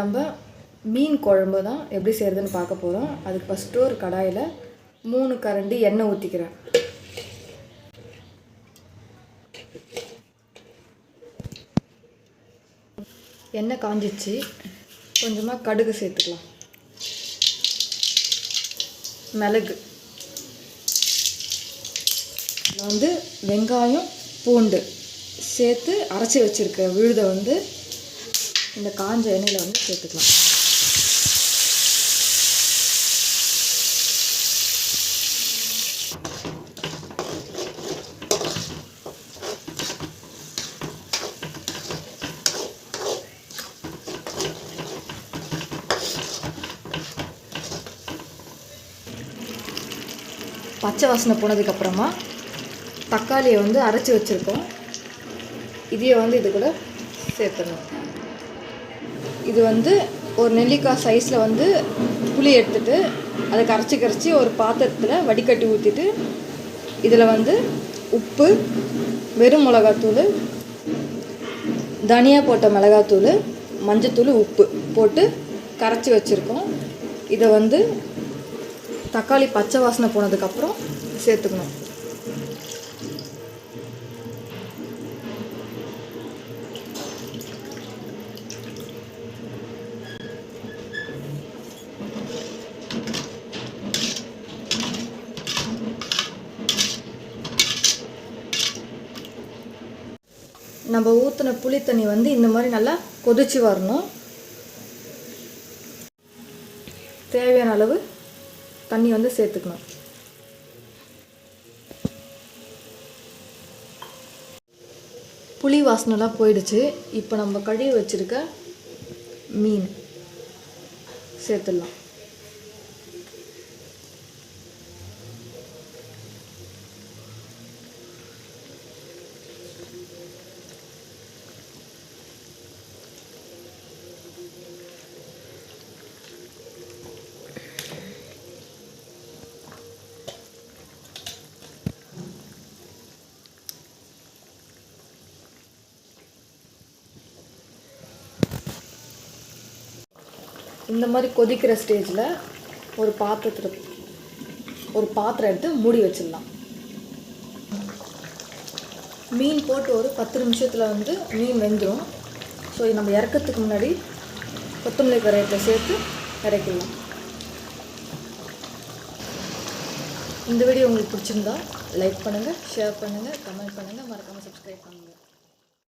நம்ம மீன் குழம்பு தான் எப்படி செய்கிறதுன்னு பார்க்க போகிறோம் அதுக்கு ஃபஸ்ட்டு ஒரு கடாயில் மூணு கரண்டி எண்ணெய் ஊற்றிக்கிறேன் எண்ணெய் காஞ்சிச்சு. கொஞ்சமாக கடுகு சேர்த்துக்கலாம். மிளகு. வந்து வெங்காயம் பூண்டு சேர்த்து அரைச்சி வச்சுருக்க விழுதை வந்து இந்த காஞ்ச எண்ணெயில் வந்து சேர்த்துக்கலாம். பச்சை வாசனை போனதுக்கப்புறமா தக்காளியை வந்து அரைச்சி வச்சுருக்கோம். இதையே வந்து இது கூட சேர்த்துடணும் இது வந்து ஒரு நெல்லிக்காய் சைஸில் வந்து புளி எடுத்துட்டு அதை கரைச்சி கரைச்சி ஒரு பாத்திரத்தில் வடிகட்டி ஊற்றிட்டு இதில் வந்து உப்பு வெறும் மிளகாத்தூள் தனியாக போட்ட மிளகாத்தூள் மஞ்சத்தூள் உப்பு போட்டு கரைச்சி வச்சுருக்கோம். இதை வந்து தக்காளி பச்சை வாசனை போனதுக்கப்புறம் சேர்த்துக்கணும். நம்ம ஊற்றின புளி தண்ணி வந்து இந்த மாதிரி நல்லா கொதிச்சு வரணும். தேவையான அளவு தண்ணி வந்து சேர்த்துக்கணும். புளி வாசனைலாம் போயிடுச்சு. இப்போ நம்ம கழுவி வச்சுருக்க மீன் சேர்த்துடலாம். இந்த மாதிரி கொதிக்கிற ஸ்டேஜில் ஒரு பாத்திரத்தில் ஒரு பாத்திரம் எடுத்து மூடி வச்சிடலாம். மீன் போட்டு ஒரு பத்து நிமிஷத்தில் வந்து மீன் வெந்துடும் ஸோ நம்ம இறக்கிறதுக்கு முன்னாடி கொத்தமல்லி கரையத்தில் சேர்த்து இறக்கிடலாம். இந்த வீடியோ உங்களுக்கு பிடிச்சிருந்தா லைக் பண்ணுங்கள் ஷேர் பண்ணுங்கள் கமெண்ட் பண்ணுங்கள் மறக்காமல் சப்ஸ்கிரைப் பண்ணுங்கள்